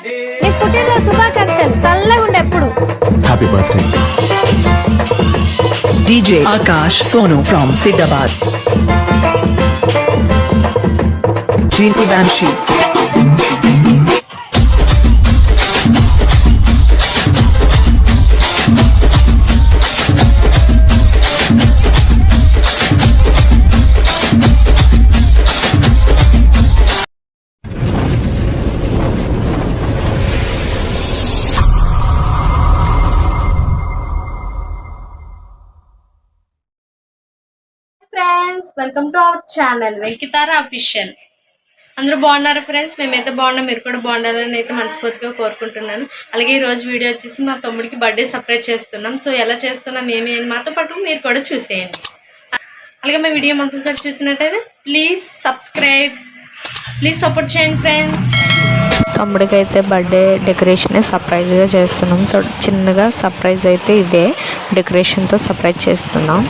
నీకు పుట్టినరోజు శుభాకాంక్షలు చల్లగా ఉండే ఎప్పుడు happy birthday DJ Akash Sonu from Siddabad. Jinti Banshi. Friends welcome to our channel వెంకితార official అందరూ బాగున్నారు ఫ్రెండ్స్ మేమైతే బాగున్నాం మీరు కూడా బాగుండాలని అయితే మనస్ఫూర్తిగా కోరుకుంటున్నాను. అలాగే ఈ రోజు వీడియో వచ్చేసి మా తమ్ముడికి బర్త్డే సర్ప్రైజ్ చేస్తున్నాం. సో ఎలా చేస్తున్నాం ఏమి అని మాతో పాటు మీరు కూడా చూసేయండి. అలాగే మా వీడియో మొదటిసారి చూసినట్టయితే ప్లీజ్ సబ్స్క్రైబ్ ప్లీజ్ సపోర్ట్ చేయండి ఫ్రెండ్స్ తమ్ముడికి అయితే బర్త్డే డెకరేషన్ సర్ప్రైజ్గా చేస్తున్నాం. సో చిన్నగా సర్ప్రైజ్ అయితే ఇదే డెకరేషన్తో సర్ప్రైజ్ చేస్తున్నాం.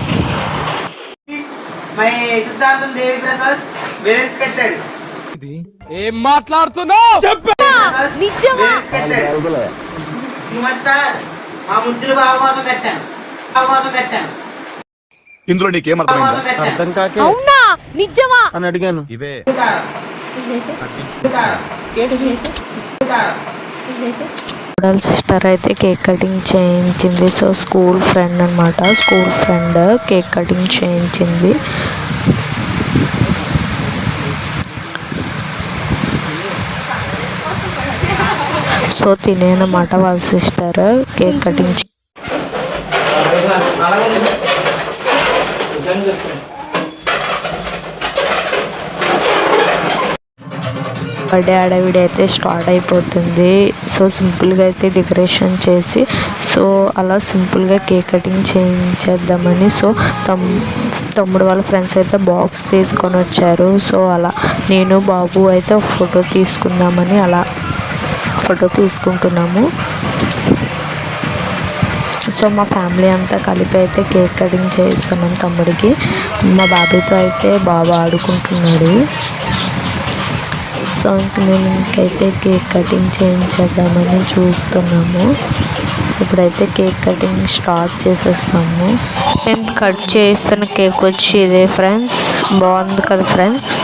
మై సిద్ధార్థం దేవి ప్రసాద్ వేరేస్ కట్టాడు. ఏం మాట్లాడుతున్నావు? కట్టాడు. స్టార్ మా ముద్దులు బావ కోసం కట్టాను. బావ కోసం కట్టాను. ఇందులో నీకేం అర్థం కాకే. అని అడిగాను. ఇవే. ఉదారం. మోడల్ సిస్టర్ అయితే కేక్ కటింగ్ చేయించింది. సో స్కూల్ ఫ్రెండ్ అనమాట స్కూల్ ఫ్రెండ్ కేక్ కటింగ్ చేయించింది. సో తినేనమాట వాళ్ళ సిస్టర్ కేక్ కటింగ్ బర్త్డే హడావిడి అయితే స్టార్ట్ అయిపోతుంది. సో సింపుల్గా అయితే డెకరేషన్ చేసి సో అలా సింపుల్గా కేక్ కటింగ్ చేయించేద్దామని. సో తమ్ తమ్ముడు వాళ్ళ ఫ్రెండ్స్ అయితే బాక్స్ తీసుకొని వచ్చారు. సో అలా నేను బాబు అయితే ఒక ఫోటో తీసుకుందామని అలా ఫోటో తీసుకుంటున్నాము. సో మా ఫ్యామిలీ అంతా కలిపి అయితే కేక్ కటింగ్ చేయిస్తున్నాం తమ్ముడికి. మా బాబుతో అయితే బాబు ఆడుకుంటున్నాడు. సో మేము ఇంకైతే కేక్ కటింగ్ చేయించేద్దామని చూస్తున్నాము. ఇప్పుడైతే కేక్ కటింగ్ స్టార్ట్ చేసేస్తాము మేము కట్ చేస్తున్న కేక్ వచ్చి ఇదే ఫ్రెండ్స్. బాగుంది కదా ఫ్రెండ్స్?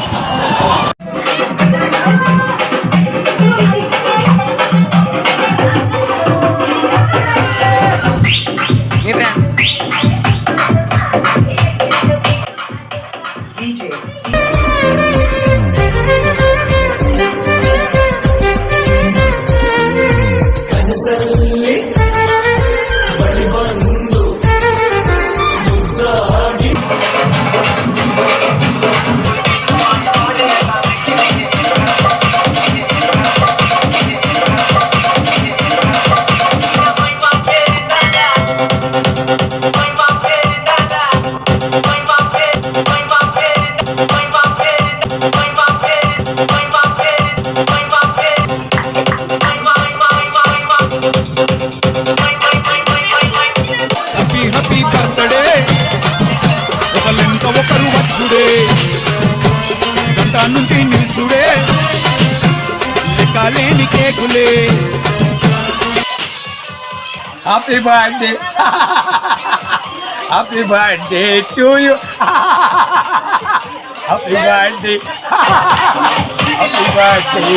లెక్కలేని కేకులే happy birthday happy birthday to you happy birthday happy birthday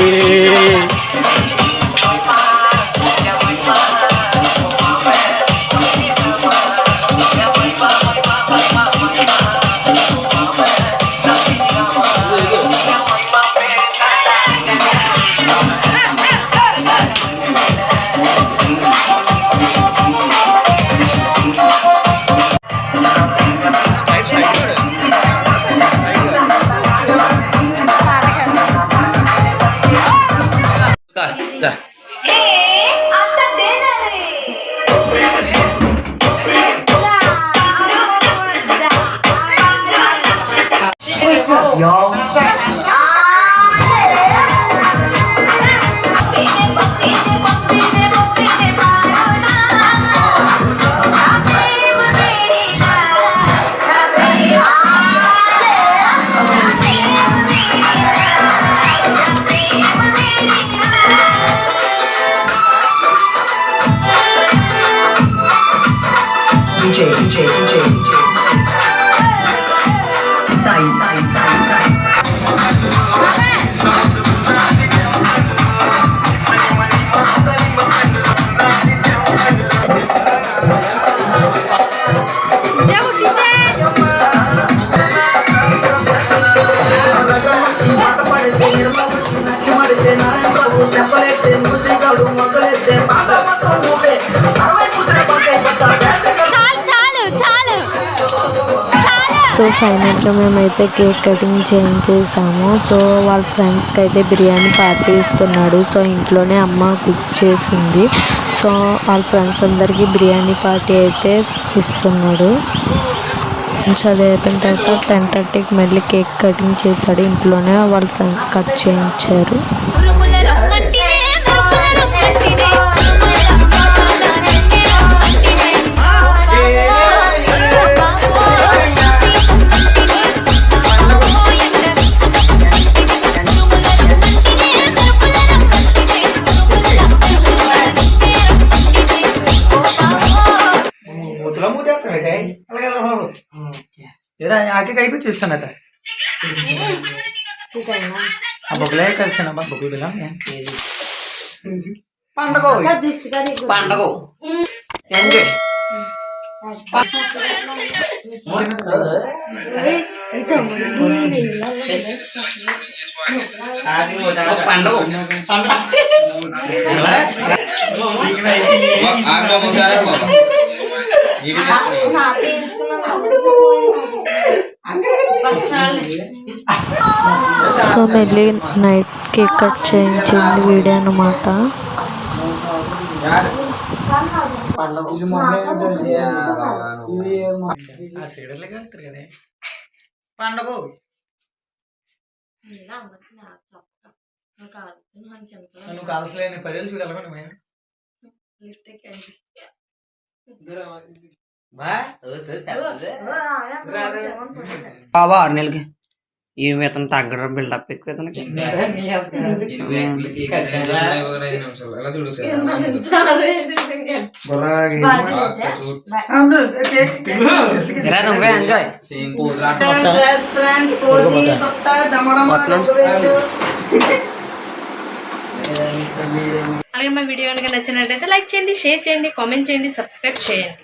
DJ, DJ, so ఫైనల్గా మేమైతే కేక్ కటింగ్ చేయించేసాము సో వాళ్ళ ఫ్రెండ్స్కి అయితే బిర్యానీ పార్టీ ఇస్తున్నాడు. సో ఇంట్లోనే అమ్మ కుక్ చేసింది. సో వాళ్ళ ఫ్రెండ్స్ అందరికీ బిర్యానీ పార్టీ అయితే ఇస్తున్నాడు. చదివి అయిపోయిన తర్వాత టెన్ థర్టీకి మళ్ళీ కేక్ కటింగ్ చేశాడు. ఇంట్లోనే వాళ్ళ ఫ్రెండ్స్ కట్ చేయించారు. ఏరా ఆకి కైపు చూస్తానట ఆ బొగ్గులే కలిసాను అబ్బా బొగ్గులు బిల్లం పండగ పండగ ఎంజాయ్ సో మళ్ళీ నైట్ కేక్ కట్ చేయించింది వీడియో అనమాట పండగ. నువ్వు కాల్సలేని పదేళ్ళు చూడాలి బాబా ఆరు నెలలకి ఈ ఇతను తగ్గడం బిల్డప్ ఎక్కువ నువ్వే ఎంజాయ్ అలాగే మా వీడియో కనుక నచ్చినట్టయితే లైక్ చేయండి షేర్ చేయండి కామెంట్ చేయండి సబ్స్క్రైబ్ చేయండి.